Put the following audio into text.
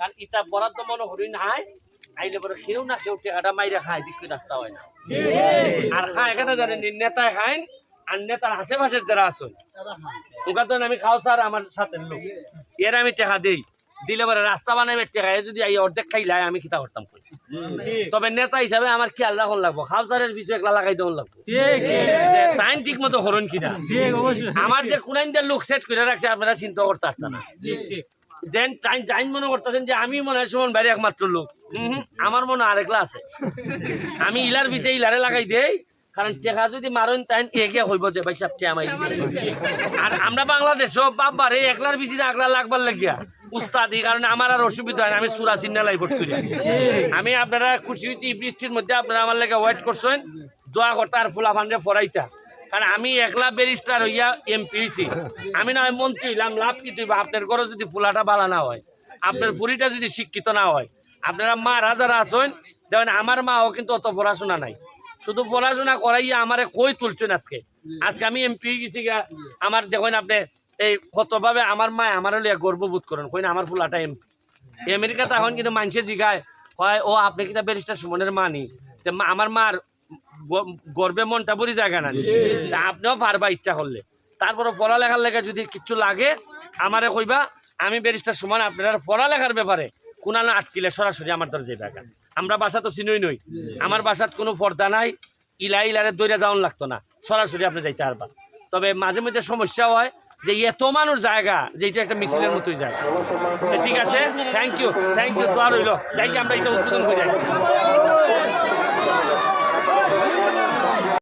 কারণ ইটা বরাদ্দ মনে করি নাই। আইলে পরে কেউ না কেউ টেকাটা মাইরে খায় দিক রাস্তা হয় না। আর খায় এখানে জানেন নেতায় আর নেতার আশেপাশের যারা আসুন ওখান তো আমি খাও স্যার আমার সাথে লোক এর আমি টাকা দেই। দিলে পরে রাস্তা বানাবে টাকা যদি এই অর্ধেক খাইলাই আমি কিতা করতাম করছি তবে নেতা হিসাবে আমার খেয়াল রাখন লাগবো? খাও স্যারের বিষয় একলা লাগাই দেওয়ার লাগবো? টাইম ঠিক মতো হরণ কিনা? আমার যে কোন লোক সেট করে রাখছে আপনারা চিন্তা করতে পারতেন না। আমি মনে হয় সুমন একমাত্র লোক। আমার মনে আরেকলা আছে। আমি ইলার ইলারে লাগাই দেই, কারণ টেকা যদি মারুন তাই হইব যে ভাই আর আমরা বাংলাদেশও বাবার এই একলার বেশি আগলা লাগবার লাগিয়া, উস্তাদ, কারণে আমার আর অসুবিধা হয় আমি সুরা চিন্না লাইভট করি। আমি আপনারা খুশি হয়েছি বৃষ্টির মধ্যে আপনারা আমার লেগে ওয়েট করছেন, দোয়া করতে ফুলা ফান্ডে ফরাইতা। কারণ আমি একলা ব্যারিস্টার হইয়া এমপি আমি না হয় মন্ত্রী হইলাম, লাভ কি তুই আপনার ঘরে যদি ফুলাটা বালা না হয়, আপনার পুরিটা যদি শিক্ষিত না হয়, আপনারা মা রাজারা আসেন দেখেন আমার মাও কিন্তু অত পড়াশোনা নাই। শুধু পড়াশোনা করাইয়া আমারে কই তুলছেন আজকে? আজকে আমি এমপি গেছি গা, আমার দেখেন আপনি এই কতভাবে আমার মা আমার লিয়া গর্ববোধ করেন কই না আমার ফুলাটা এমপি আমেরিকাতে এখন কিন্তু মানুষে জিগায়, হয়, ও, আপনি কিন্তু ব্যারিস্টার সুমনের মানি। মা- আমার মার গর্বে মনটা বুড়ি জায়গা না। আপনিও পারবা ইচ্ছা করলে। তারপরে পড়ালেখার লেগে যদি কিছু লাগে আমারে কইবা আমি ব্যারিস্টার সমান আপনার পড়ালেখার ব্যাপারে কোনানো আটকিলে সরাসরি আমার দর যাইবা আমরা বাসা তো চিনই নই। আমার বাসাত কোনো পর্দা নাই ইলা ইলারে দৈরা যাওয়ান লাগতো না। সরাসরি আপনি যাইতে পারবা। তবে মাঝে মধ্যে সমস্যা হয় যে এত মানুষ জায়গা যেটা একটা মিছিলের মতোই জায়গা। ঠিক আছে থ্যাংক ইউ থ্যাংক ইউ তো আর রইল। যাই আমরা এটা উদ্বোধন করে। আসছি